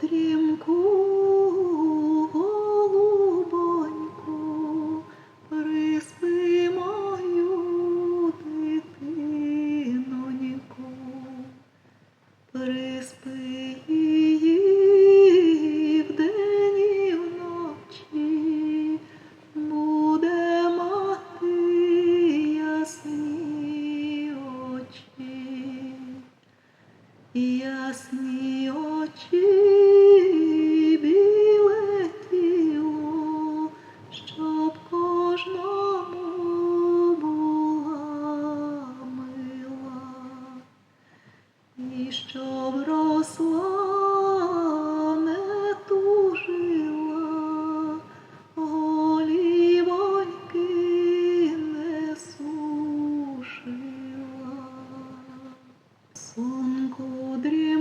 дрімку, голубоньку, приспи мою дитиноньку, приспи її вдень і вночі, буде мати ясні очі. Ясні очі і щоб росла не тужила, голівоньки сушила. Сон кудрів